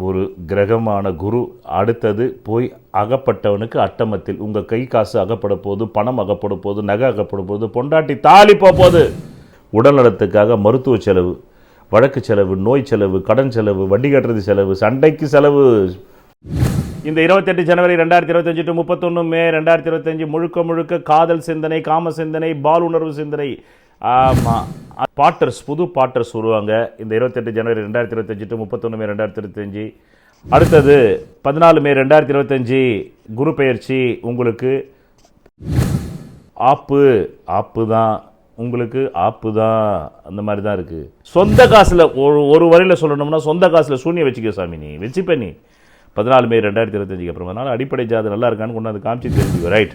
ஒரு கிரகமான குரு அடுத்தது போய் அகப்பட்டவனுக்கு அட்டமத்தில் உங்கள் கை காசு அகப்பட போது பணம் அகப்பட போது நகை அகப்பட போது பொண்டாட்டி தாலி போக போகுது. மருத்துவ செலவு வழக்கு செலவு நோய் செலவு கடன் செலவு வட்டி கட்டுறது செலவு சண்டைக்கு செலவு. இந்த இருபத்தெட்டு ஜனவரி ரெண்டாயிரத்தி இருபத்தஞ்சு டு முப்பத்தொன்று மே ரெண்டாயிரத்தி இருபத்தஞ்சு முழுக்க முழுக்க காதல் சிந்தனை காம சிந்தனை பால் உணர்வு சிந்தனை ஆமாம் பாட்டர்ஸ் புது பாட்டர்ஸ் வருவாங்க இந்த இருபத்தெட்டு ஜனவரி ரெண்டாயிரத்தி இருபத்தஞ்சி டு முப்பத்தொன்று மே ரெண்டாயிரத்தி இருபத்தஞ்சி. அடுத்தது பதினாலு மே ரெண்டாயிரத்தி இருபத்தஞ்சி குரு பயிற்சி உங்களுக்கு. ஆப்பு ஆப்பு தான். உங்களுக்கு ஆப்பு தான். அந்த மாதிரி தான் இருக்குது சொந்த காசில் ஒரு ஒரு வரையில் சொல்லணும்னா சொந்த காசில் சூன்யம் வச்சுக்க சாமி நீ. வச்சுப்ப நீ. பதினாலு மே ரெண்டாயிரத்தி இருபத்தஞ்சிக்கு அப்புறம். அதனால் அடிப்படை ஜாதகம் நல்லா இருக்கான்னு கொண்டாந்து காமிச்சு தெரிஞ்சுக்கோ. ரைட்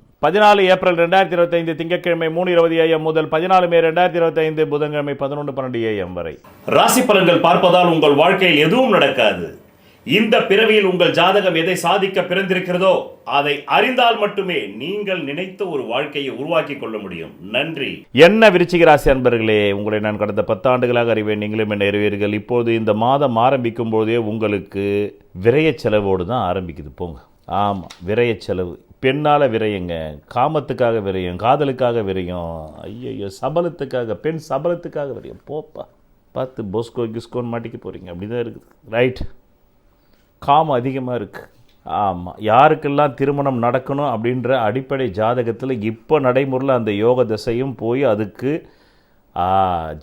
பதினாலு ஏப்ரல் ரெண்டாயிரத்தி இருபத்தைந்து திங்கட்கிழமை மூணு இருபது ஏஎம் முதல் பதினாலு மே ரெண்டாயிரத்தி இருபத்தைந்து புதன்கிழமை பதினொன்று பன்னெண்டு ஏஎம் வரை. ராசி பலன்கள் பார்ப்பதால் உங்கள் வாழ்க்கையில் எதுவும் நடக்காது. இந்த பிறவியில் உங்கள் ஜாதகம் எதை சாதிக்க பிறந்திருக்கிறதோ அதை அறிந்தால் மட்டுமே நீங்கள் நினைத்த ஒரு வாழ்க்கையை உருவாக்கி கொள்ள முடியும். நன்றி. என்ன விருச்சிக ராசி அன்பர்களே உங்களை நான் கடந்த பத்தாண்டுகளாக அறிவேன். நீங்களும் என்ன அறிவீர்கள். இப்போது இந்த மாதம் ஆரம்பிக்கும் போதே உங்களுக்கு விரய செலவோடு தான் ஆரம்பிக்குது. போங்க. ஆமாம் விரய செலவு. பெண்ணால் விரையுங்க காமத்துக்காக விரையும் காதலுக்காக விரையும். ஐயோ சபலத்துக்காக பெண் சபலத்துக்காக விரையும். போப்பா பார்த்து போஸ்கோ கிஸ்கோன்னு மாட்டிக்க போகிறீங்க அப்படி தான் இருக்குது. ரைட் காமம் அதிகமாக இருக்குது ஆமாம் யாருக்கெல்லாம் திருமணம் நடக்கணும் அப்படின்ற அடிப்படை ஜாதகத்தில் இப்போ நடைமுறையில் அந்த யோக திசையும் போய் அதுக்கு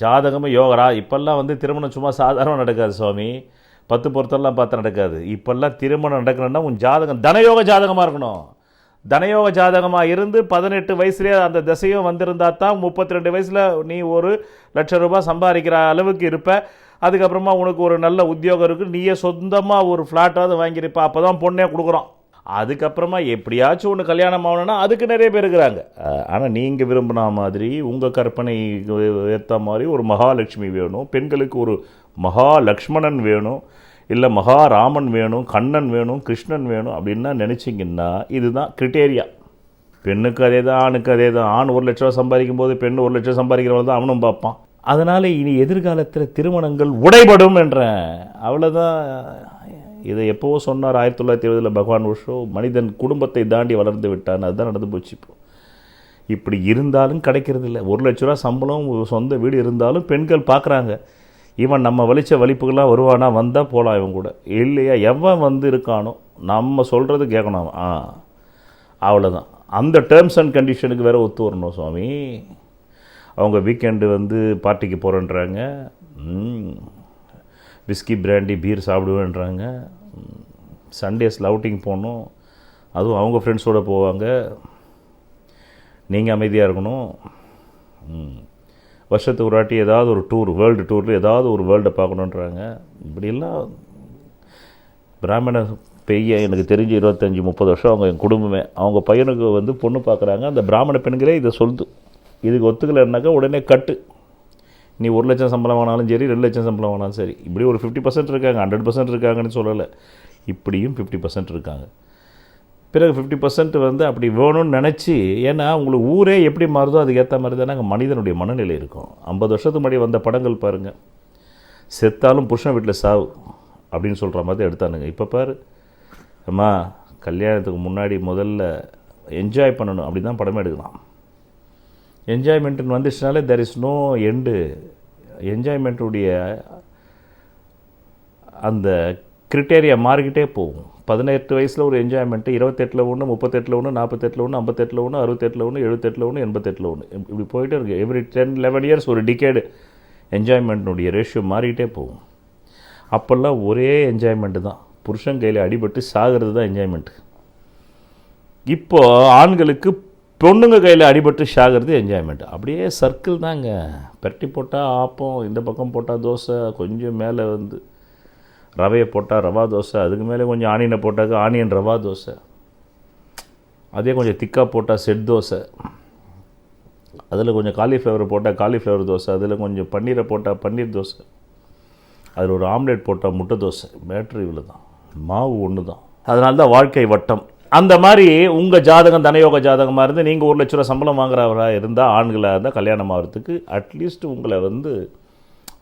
ஜாதகமும் யோகரா. இப்போல்லாம் வந்து திருமணம் சும்மா சாதாரணமாக நடக்காது சுவாமி. பத்து பொருத்தெல்லாம் பார்த்து நடக்காது. இப்போல்லாம் திருமணம் நடக்கணும்னா உன் ஜாதகம் தனயோக ஜாதகமாக இருக்கணும். தனயோக ஜாதகமாக இருந்து பதினெட்டு வயசுலேயே அந்த திசையும் வந்திருந்தா தான் முப்பத்தி ரெண்டு வயசில் நீ ஒரு லட்ச ரூபாய் சம்பாதிக்கிற அளவுக்கு இருப்ப. அதுக்கப்புறமா உனக்கு ஒரு நல்ல உத்தியோகம் இருக்குது நீயே சொந்தமாக ஒரு ஃப்ளாட்டாவது வாங்கியிருப்ப. அப்போ தான் பொண்ணே கொடுக்குறோம். அதுக்கப்புறமா எப்படியாச்சும் ஒன்று கல்யாணம் ஆகணும்னா அதுக்கு நிறைய பேர் இருக்கிறாங்க. ஆனால் நீங்கள் விரும்பின மாதிரி உங்கள் கற்பனை ஏற்ற மாதிரி ஒரு மகாலட்சுமி வேணும். பெண்களுக்கு ஒரு மகாலக்ஷ்மணன் வேணும். இல்லை மகாராமன் வேணும் கண்ணன் வேணும் கிருஷ்ணன் வேணும் அப்படின்னா நினச்சிங்கன்னா இதுதான் கிரிட்டேரியா பெண்ணுக்கு அதே தான் ஆணுக்கு அதே தான் ஆண் ஒரு லட்ச ரூபா சம்பாதிக்கும் போது பெண் ஒரு லட்சம் சம்பாதிக்கிறவங்க தான் அவனும் பார்ப்பான். அதனால் இனி எதிர்காலத்தில் திருமணங்கள் உடைபடும் என்ற அவ்வளோதான் இதை எப்போவோ சொன்னார் ஆயிரத்தி தொள்ளாயிரத்தி எழுபதில் பகவான் உஷோ மனிதன் குடும்பத்தை தாண்டி வளர்ந்து விட்டான். அதுதான் நடந்து போச்சு இப்போ. இப்படி இருந்தாலும் கிடைக்கிறது இல்லை ஒரு லட்ச ரூபா சம்பளம் சொந்த வீடு இருந்தாலும் பெண்கள் பார்க்குறாங்க. இவன் நம்ம வலிச்ச வலிப்புகள்லாம் வருவானா? வந்தால் போகலாம் இவன் கூட. இல்லையா? எவன் வந்து இருக்கானோ? நம்ம சொல்கிறது கேட்கணும் அவன். ஆ. அவ்வளோதான் அந்த டேர்ம்ஸ் அண்ட் கண்டிஷனுக்கு வேறு ஒத்து வரணும் சுவாமி. அவங்க வீக்கெண்டு வந்து பார்ட்டிக்கு போகிறேன்றாங்க விஸ்கி பிராண்டி பீர் சாப்பிடுவேன்றாங்க. சண்டேஸில் அவுட்டிங் போகணும். அதுவும் அவங்க ஃப்ரெண்ட்ஸோடு போவாங்க. நீங்கள் அமைதியாக இருக்கணும். ம். வருஷத்துக்கு ஒரு வாட்டி ஏதாவது ஒரு டூர் வேர்ல்டு டூரில் ஏதாவது ஒரு வேர்ல்டை பார்க்கணுன்றாங்க இப்படியெல்லாம் பிராமண பெய்ய எனக்கு தெரிஞ்சு இருபத்தஞ்சி முப்பது வருஷம் அவங்க என் குடும்பமே. அவங்க பையனுக்கு வந்து பொண்ணு பார்க்குறாங்க. அந்த பிராமண பெண்களே இதை சொல்லுது. இதுக்கு ஒத்துக்கலைன்னாக்கா உடனே கட்டு. நீ ஒரு லட்சம் சம்பளம் வாங்கினாலும் சரி ரெண்டு லட்சம் சம்பளம் வாங்கினாலும் சரி. இப்படி ஒரு ஃபிஃப்டி பர்சன்ட் இருக்காங்க ஹண்ட்ரட் பர்சன்ட் இருக்காங்கன்னு சொல்லலை. இப்படியும் ஃபிஃப்டி பர்சன்ட் இருக்காங்க. பிறகு ஃபிஃப்டி பர்சன்ட் வந்து அப்படி வேணும்னு நினச்சி ஏன்னா உங்களுக்கு ஊரே எப்படி மாறுதோ அதுக்கேற்ற மாதிரி தானே அங்கே மனிதனுடைய மனநிலை இருக்கும். ஐம்பது வருஷத்துக்கு முன்னாடி வந்த படங்கள் பாருங்கள் செத்தாலும் புருஷன் வீட்டில் சாவு அப்படின்னு சொல்கிற மாதிரி எடுத்தானுங்க. இப்போ பாரு அம்மா கல்யாணத்துக்கு முன்னாடி முதல்ல என்ஜாய் பண்ணணும் அப்படி தான் படமே எடுக்கலாம். என்ஜாய்மெண்ட்டுன்னு வந்துச்சுனாலே தெர் இஸ் நோ எண்டு என்ஜாய்மெண்ட்டுடைய அந்த கிரிட்டேரியா மாறிக்கிட்டே போகும். பதினெட்டு வயசில் ஒரு என்ஜாய்மெண்ட்டு இருபத்தெட்டில் ஒன்று முப்பத்தெட்டில் ஒன்று நாற்பத்தெட்டில் ஒன்று ஐம்பத்தெட்டில் ஒன்று அறுபத்தெட்டில் ஒன்று எழுபத்தெட்டில் ஒன்று எண்பத்தெட்டில் ஒன்று இப்படி போயிட்டே இருக்குது எவ்ரி டென் லெவன் இயர்ஸ் ஒரு டிகேடு என்ஜாய்மெண்ட்னுடைய ரேஷியோ மாறிக்கிட்டே போகும். அப்போல்லாம் ஒரே என்ஜாய்மெண்ட்டு தான். புருஷன் கையில் அடிபட்டு சாகிறது தான் என்ஜாய்மெண்ட்டு இப்போ ஆண்களுக்கு பொண்ணுங்க கையில் அடிபட்டு சாகிறது என்ஜாய்மெண்ட் அப்படியே சர்க்கிள் தாங்க. பெரட்டி போட்டால் ஆப்பம் இந்த பக்கம் போட்டால் தோசை கொஞ்சம் மேலே வந்து ரவையை போட்டால் ரவா தோசை அதுக்கு மேலே கொஞ்சம் ஆனியனை போட்டாக்க ஆனியன் ரவா தோசை. அதே கொஞ்சம் திக்காக போட்டால் செட் தோசை. அதில் கொஞ்சம் காலிஃப்ளவர் போட்டால் காலிஃப்ளவர் தோசை அதில் கொஞ்சம் பன்னீரை போட்டால் பன்னீர் தோசை. அதில் ஒரு ஆம்லேட் போட்டால் முட்டை தோசை. பேட்ரி இவ்வளோ தான் மாவு ஒன்று தான் அதனால தான் வாழ்க்கை வட்டம். அந்த மாதிரி உங்கள் ஜாதகம் தனயோக ஜாதகமாக இருந்து நீங்கள் ஒரு லட்ச ரூபா சம்பளம் வாங்குறவராக இருந்தால் ஆண்களாக இருந்தால் கல்யாணம் ஆகிறதுக்கு அட்லீஸ்ட் உங்களை வந்து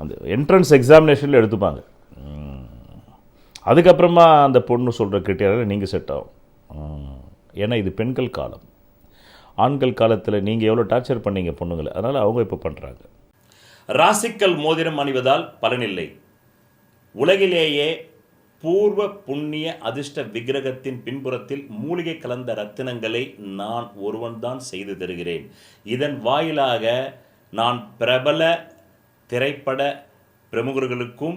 அந்த என்ட்ரன்ஸ் எக்ஸாமினேஷனில் எடுத்துப்பாங்க. அதுக்கப்புறமா அந்த பொண்ணு சொல்கிற கிரிட்டேரியில் நீங்கள் செட் ஆகும். ஏன்னா இது பெண்கள் காலம். ஆண்கள் காலத்தில் நீங்கள் எவ்வளோ டார்ச்சர் பண்ணீங்க பொண்ணுங்களை? அதனால் அவங்க இப்போ பண்ணுறாங்க ராசிக்கல் மோதிரம் அணிவதால் பலனில்லை. உலகிலேயே பூர்வ புண்ணிய அதிர்ஷ்ட விக்கிரகத்தின் பின்புறத்தில் மூலிகை கலந்த ரத்தினங்களை நான் ஒருவன்தான் செய்து தருகிறேன். இதன் வாயிலாக நான் பிரபல திரைப்பட பிரமுகர்களுக்கும்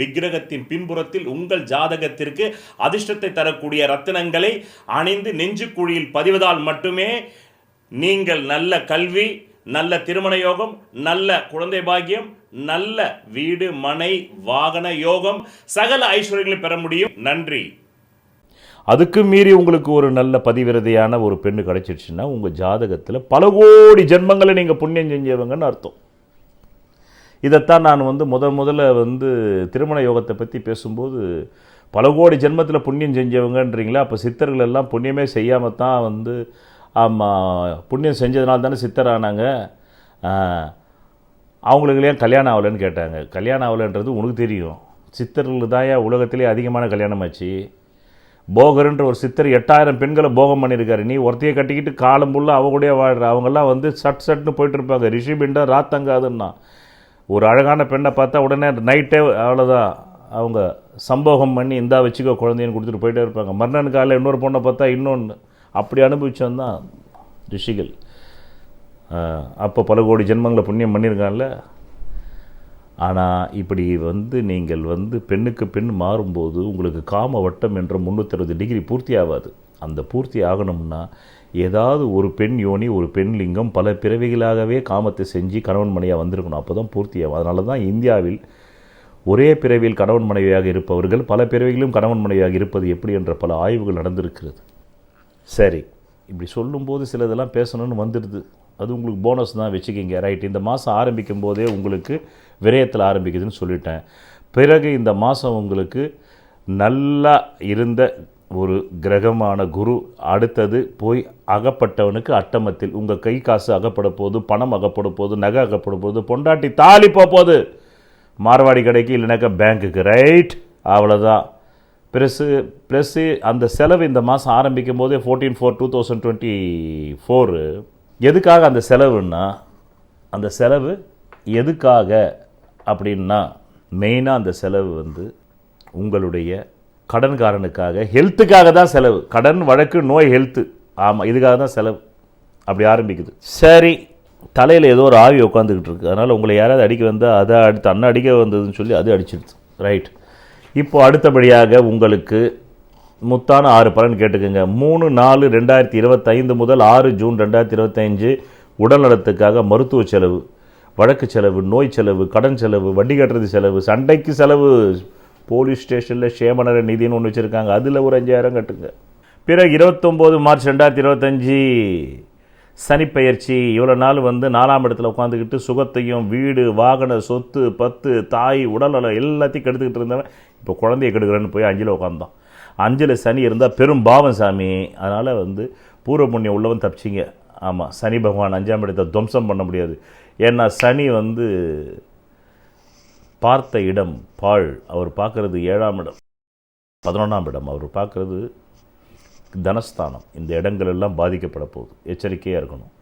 விக்கிரகத்தின் பின்புறத்தில் உங்கள் ஜாதகத்திற்கு அதிர்ஷ்டத்தை தரக்கூடிய ரத்தினங்களை அணிந்து நெஞ்சுக்குழியில் பதிவதால் மட்டுமே நீங்கள் நல்ல கல்வி நல்ல திருமண யோகம் நல்ல குழந்தை பாக்கியம் நல்ல வீடு மனை வாகன யோகம் சகல ஐஸ்வர்யங்களை பெற முடியும். நன்றி. அதுக்கு மீறி உங்களுக்கு ஒரு நல்ல பதிவிரதையான ஒரு பெண்ணு கிடைச்சிருச்சுன்னா உங்கள் ஜாதகத்தில் பல கோடி ஜென்மங்களை நீங்கள் புண்ணியம் செஞ்சவங்கன்னு அர்த்தம். இதைத்தான் நான் வந்து முத முதல்ல வந்து திருமண யோகத்தை பற்றி பேசும்போது பல கோடி ஜென்மத்தில் புண்ணியம் செஞ்சவங்கன்றீங்களா? அப்போ சித்தர்கள் எல்லாம் புண்ணியமே செய்யாமல் தான் வந்து ஆமாம் புண்ணியம் செஞ்சதுனால தானே சித்தர் ஆனாங்க அவங்களுக்கு ஏன் கல்யாணம் ஆகலைன்னு கேட்டாங்க. கல்யாணம் ஆகலைன்றது உனக்கு தெரியும். சித்தர்கள் தான் ஏன் உலகத்திலே அதிகமான கல்யாணம் ஆச்சு. போகர்ன்ற ஒரு சித்தர் எட்டாயிரம் பெண்களை போகம் பண்ணியிருக்காரு. நீ ஒருத்தையை கட்டிக்கிட்டு காலம் ஃபுல்லாக அவ கூட வாழ்கிற அவங்கெல்லாம் வந்து சட் சட்னு போயிட்டு இருப்பாங்க. ரிஷி பிண்டம் ராத்தங்காதுன்னா. ஒரு அழகான பெண்ணை பார்த்தா உடனே நைட்டே அவ்வளோதான் அவங்க சம்போகம் பண்ணி இந்தா வச்சுக்கோ குழந்தைன்னு கொடுத்துட்டு போயிட்டே இருப்பாங்க. மறுநாள் காலையில் இன்னொரு பொண்ணை பார்த்தா இன்னொன்று அப்படி அனுபவிச்சவன் தான் ரிஷிகள். அப்போ பல கோடி ஜென்மங்களை புண்ணியம் பண்ணியிருக்காங்கல்ல ஆனால் இப்படி வந்து நீங்கள் வந்து பெண்ணுக்கு பெண் மாறும்போது உங்களுக்கு காம வட்டம் என்ற முந்நூற்றறுபது டிகிரி பூர்த்தி ஆகாது அந்த பூர்த்தி ஆகணும்னா ஏதாவது ஒரு பெண் யோனி ஒரு பெண் லிங்கம் பல பிறவிகளாகவே காமத்தை செஞ்சு கணவன் மனையாக வந்திருக்கணும். அப்போ தான் பூர்த்தியாகும் அதனால தான் இந்தியாவில் ஒரே பிறவியில் கணவன் மனைவியாக இருப்பவர்கள் பல பிறவிகளும் கணவன் மனைவியாக இருப்பது எப்படி என்ற பல ஆய்வுகள் நடந்திருக்கிறது. சரி இப்படி சொல்லும்போது சிலதெல்லாம் பேசணும்னு வந்துடுது. அது உங்களுக்கு போனஸ் தான் வச்சுக்கிங்க. ரைட் இந்த மாதம் ஆரம்பிக்கும் போதே உங்களுக்கு விரயத்தில் ஆரம்பிக்குதுன்னு சொல்லிட்டேன். பிறகு இந்த மாதம் உங்களுக்கு நல்லா இருந்த ஒரு கிரகமான குரு அடுத்தது போய் அகப்பட்டவனுக்கு அட்டமத்தில் உங்கள் கை காசு அகப்பட போது பணம் அகப்பட போகுது நகை அகப்பட போது பொண்டாட்டி தாலி போக போகுது. மார்வாடி கடைக்கு இல்லைனாக்கா பேங்க்குக்கு ரைட் அவ்வளோதான் ப்ளஸ்ஸு ப்ளஸ்ஸு அந்த செலவு இந்த மாதம் ஆரம்பிக்கும் போதே fourteen four two thousand twenty four எதுக்காக அந்த செலவுன்னா அந்த செலவு எதுக்காக அப்படின்னா மெயினாக அந்த செலவு வந்து உங்களுடைய கடன்காரனுக்காக ஹெல்த்துக்காக தான் செலவு. கடன் வழக்கு நோய் ஹெல்த்து ஆமாம் இதுக்காக தான் செலவு. அப்படி ஆரம்பிக்குது. சரி தலையில் ஏதோ ஒரு ஆவி உட்காந்துக்கிட்டு இருக்கு. அதனால் உங்களை யாராவது அடிக்க வந்தால் அதை அடுத்து அண்ணன் அடிக்க வந்ததுன்னு சொல்லி அது அடிச்சிடுது ரைட் இப்போது அடுத்தபடியாக உங்களுக்கு முத்தான ஆறு பலன் கேட்டுக்கோங்க. மூணு நாலு ரெண்டாயிரத்தி இருபத்தைந்து முதல் ஆறு ஜூன் ரெண்டாயிரத்தி இருபத்தஞ்சு உடல்நலத்துக்காக மருத்துவ செலவு வழக்கு செலவு நோய் செலவு கடன் செலவு வட்டி கட்டுறது செலவு சண்டைக்கு செலவு போலீஸ் ஸ்டேஷனில் சேமநர நிதின்னு ஒன்று வச்சுருக்காங்க. அதில் ஒரு அஞ்சாயிரம் கட்டுங்க. பிறகு இருபத்தொம்போது மார்ச் ரெண்டாயிரத்தி இருபத்தஞ்சி சனிப்பெயர்ச்சி இவ்வளோ நாள் வந்து நாலாம் இடத்துல உட்காந்துக்கிட்டு சுகத்தையும் வீடு வாகன சொத்து பத்து தாய் உடல்நலம் எல்லாத்தையும் கெடுத்துக்கிட்டு இருந்தவன் இப்போ குழந்தைய கெடுக்கிறேன்னு போய் அஞ்சில் உட்காந்தோம் அஞ்சில் சனி இருந்தால் பெரும் பாவம் சாமி. அதனால் வந்து பூர்வ புண்ணியம் உள்ளவன் தப்பிச்சிங்க. ஆமாம் சனி பகவான் அஞ்சாம் இடத்தை துவம்சம் பண்ண முடியாது. ஏன்னா சனி வந்து பார்த்த இடம் பாழ். அவர் பார்க்கறது ஏழாம் இடம். பதினொன்றாம் இடம். அவர் பார்க்கறது தனஸ்தானம். இந்த இடங்கள் எல்லாம் பாதிக்கப்பட போகுது. எச்சரிக்கையாக இருக்கணும்.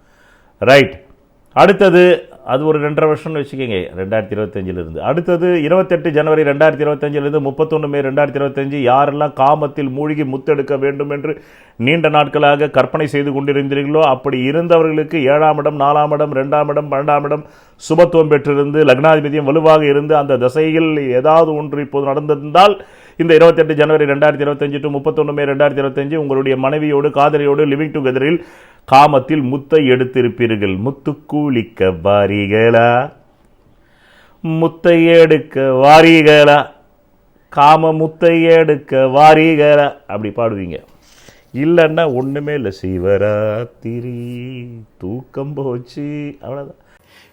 ரைட் அடுத்தது அது ஒரு ரெண்டரை வருஷம்னு வச்சுக்கோங்க ரெண்டாயிரத்தி இருபத்தஞ்சிலிருந்து. அடுத்தது இருபத்தெட்டு ஜனவரி ரெண்டாயிரத்தி இருபத்தஞ்சிலிருந்து முப்பத்தொன்று மே ரெண்டாயிரத்தி இருபத்தஞ்சு யாரெல்லாம் காமத்தில் மூழ்கி முத்தெடுக்க வேண்டும் என்று நீண்ட நாட்களாக கற்பனை செய்து கொண்டிருந்தீர்களோ அப்படி இருந்தவர்களுக்கு ஏழாம் இடம் நாலாம் இடம் ரெண்டாம் இடம் பன்னெண்டாம் இடம் சுபத்துவம் பெற்றிருந்து லக்னாதிபதியம் வலுவாக இருந்து அந்த திசையில் ஏதாவது ஒன்று இப்போது நடந்திருந்தால் இந்த இருபத்தெட்டு ஜனவரி ரெண்டாயிரத்தி இருபத்தஞ்சு டு முப்பத்தொன்று மே ரெண்டாயிரத்தி இருபத்தஞ்சு உங்களுடைய மனைவியோடு காதலியோடு லிவிங் டுகெதரில் காமத்தில் முத்தை எடுத்திருப்பீர்கள். முத்து கூலிக்க வாரிகளா? முத்தை எடுக்க வாரிகளா? காம முத்தை எடுக்க வாரிகளா? அப்படி பாடுவீங்க. இல்லைன்னா ஒன்றுமே இல்லை. சிவராத்திரி தூக்கம் போச்சு. அவ்வளோதான்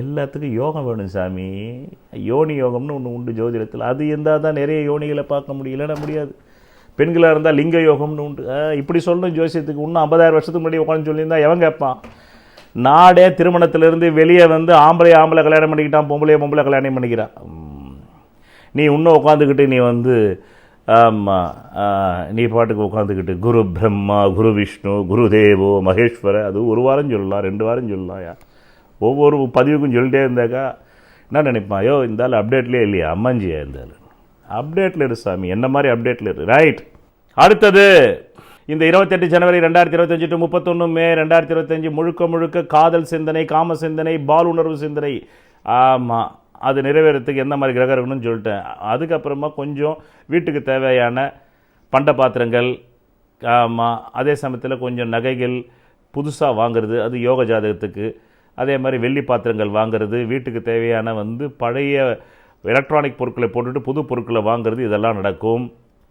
எல்லாத்துக்கும் யோகம் வேணும் சாமி. யோனி யோகம்னு ஒன்று உண்டு ஜோதிடத்தில். அது இருந்தால் தான் நிறைய யோனிகளை பார்க்க முடியலன்னா முடியாது. பெண்களாக இருந்தால் லிங்க யோகம்னு உண்டு. இப்படி சொல்லணும் ஜோசியத்துக்கு. இன்னும் ஐம்பதாயிரம் வருஷத்துக்கு முன்னாடி உட்காந்து சொல்லியிருந்தா எவன் கேட்பான்? நாடே திருமணத்திலேருந்து வெளியே வந்து ஆம்பளை ஆம்பளை கல்யாணம் பண்ணிக்கிட்டான் பொம்பளைய பொம்பளை கல்யாணம் பண்ணிக்கிறான். நீ இன்னும் உட்காந்துக்கிட்டு நீ வந்து ஆமாம் நீ பாட்டுக்கு உட்காந்துக்கிட்டு குரு பிரம்மா குரு விஷ்ணு குரு தேவோ மகேஸ்வர அது ஒரு வாரம் சொல்லலாம் ரெண்டு வாரம் சொல்லலாம் யா. ஒவ்வொரு பதிவுக்கும் சொல்லிட்டே இருந்தாக்கா என்ன நினைப்பான்? ஐயோ இந்த அப்டேட்லேயே இல்லையா அம்மாஞ்சியா இருந்தாலும் அப்டேட்டில் இரு சாமி என்ன மாதிரி அப்டேட்டில் இரு? ரைட் அடுத்தது இந்த இருபத்தெட்டு ஜனவரி ரெண்டாயிரத்தி இருபத்தஞ்சு டு முப்பத்தொன்று மே ரெண்டாயிரத்தி இருபத்தஞ்சு முழுக்க முழுக்க காதல் சிந்தனை காம சிந்தனை பால் உணர்வு சிந்தனை. ஆமாம் அது நிறைவேறத்துக்கு எந்த மாதிரி கிரகம் இருக்கணும்னு சொல்லிட்டேன். அதுக்கப்புறமா கொஞ்சம் வீட்டுக்கு தேவையான பண்ட பாத்திரங்கள் ஆமாம் அதே சமயத்தில் கொஞ்சம் நகைகள் புதுசாக வாங்குறது அது யோக ஜாதகத்துக்கு. அதே மாதிரி வெள்ளி பாத்திரங்கள் வாங்குறது வீட்டுக்கு தேவையான வந்து பழைய எலக்ட்ரானிக் பொருட்களை போட்டுட்டு புது பொருட்களை வாங்குறது இதெல்லாம் நடக்கும்.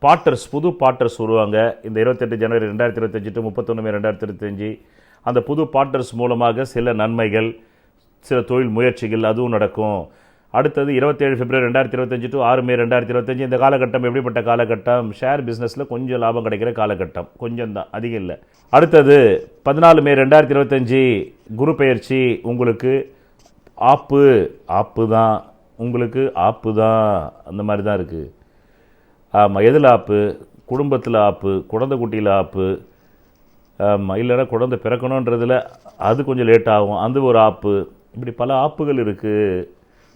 பாட்டர்ஸ் புது பாட்டர்ஸ் வருவாங்க இந்த இருபத்தெட்டு ஜனவரி ரெண்டாயிரத்தி இருபத்தஞ்சு டு முப்பத்தொன்று மே ரெண்டாயிரத்தி இருபத்தஞ்சி. அந்த புது பாட்டர்ஸ் மூலமாக சில நன்மைகள் சில தொழில் முயற்சிகள் அதுவும் நடக்கும். அடுத்தது இருபத்தேழு பிப்ரவரி ரெண்டாயிரத்தி இருபத்தஞ்சு டு ஆறு மே ரெண்டாயிரத்தி இருபத்தஞ்சு. இந்த காலகட்டம் எப்படிப்பட்ட காலகட்டம்? ஷேர் பிஸ்னஸில் கொஞ்சம் லாபம் கிடைக்கிற காலகட்டம். கொஞ்சம் தான் அதிகம் இல்லை. அடுத்தது பதினாலு மே ரெண்டாயிரத்தி இருபத்தஞ்சி குரு பயிற்சி உங்களுக்கு ஆப்பு ஆப்பு தான். உங்களுக்கு ஆப்பு தான். அந்த மாதிரி தான் இருக்குது ஆமாம் எதில் ஆப்பு? குடும்பத்தில் ஆப்பு குழந்தை குட்டியில் ஆப்பு. ஆமாம் இல்லைன்னா குழந்தை பிறக்கணுன்றதில் அது கொஞ்சம் லேட் ஆகும். அது ஒரு ஆப்பு. இப்படி பல ஆப்புகள் இருக்குது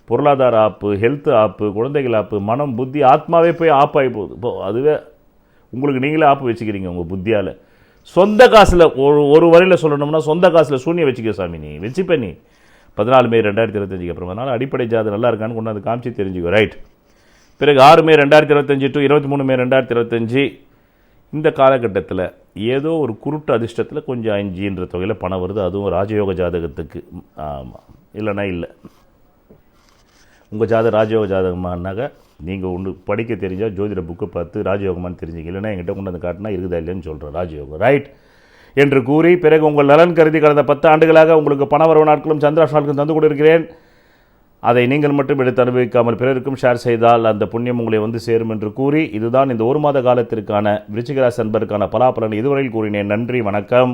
பொருளாதார ஆப்பு ஹெல்த் ஆப்பு குழந்தைகள் ஆப்பு மனம் புத்தி ஆத்மாவே போய் ஆப்பாகி போகுது. இப்போ அதுவே உங்களுக்கு நீங்களே ஆப்பு வச்சுக்கிறீங்க உங்கள் புத்தியால். சொந்த காசில் ஒரு ஒரு வரையில் சொல்லணும்னா சொந்த காசில் சூன்யம் வச்சுக்க சாமி நீ. வச்சுப்ப நீ. பதினாலு மே ரெண்டாயிரத்தி இருபத்தஞ்சுக்கு அப்புறம். அதனால் அடிப்படை ஜாதகம் நல்லா இருக்கான்னு கொண்டாந்து காமிச்சு தெரிஞ்சுக்கோ. ரைட் பிறகு ஆறு மே ரெண்டாயிரத்தி இருபத்தஞ்சி டு இருபத்தி மூணு மே ரெண்டாயிரத்தி இருபத்தஞ்சி இந்த காலகட்டத்தில் ஏதோ ஒரு குருட்டு அதிர்ஷ்டத்தில் கொஞ்சம் அஞ்சுன்ற தொகையில் பணம் வருது. அதுவும் ராஜயோக ஜாதகத்துக்கு. ஆமாம் இல்லைன்னா இல்லை. உங்கள் ஜாதகம் ராஜயோக ஜாதகமானாக்க நீங்கள் ஒன்று படிக்க தெரிஞ்சால் ஜோதிட புக்கு பார்த்து ராஜயோகமானு தெரிஞ்சுங்க. இல்லைன்னா என்கிட்ட கொண்டு வந்து காட்டினா இருக்குதா இல்லைன்னு சொல்கிறேன் ராஜயோகம். ரைட் என்று கூறி பிறகு உங்கள் நலன் கருதி கடந்த பத்து ஆண்டுகளாக உங்களுக்கு பணவரவு நாட்களும் சந்திராஷ் நாட்களும் தந்து கொண்டிருக்கிறேன் அதை நீங்கள் மட்டும் எடுத்து அனுபவிக்காமல் பிறருக்கும் ஷேர் செய்தால் அந்த புண்ணியம் உங்களை வந்து சேரும் என்று கூறி இதுதான் இந்த ஒரு மாத காலத்திற்கான விருச்சிகராசி அன்பருக்கான பலாபலன் இதுவரையில் கூறினேன். நன்றி வணக்கம்.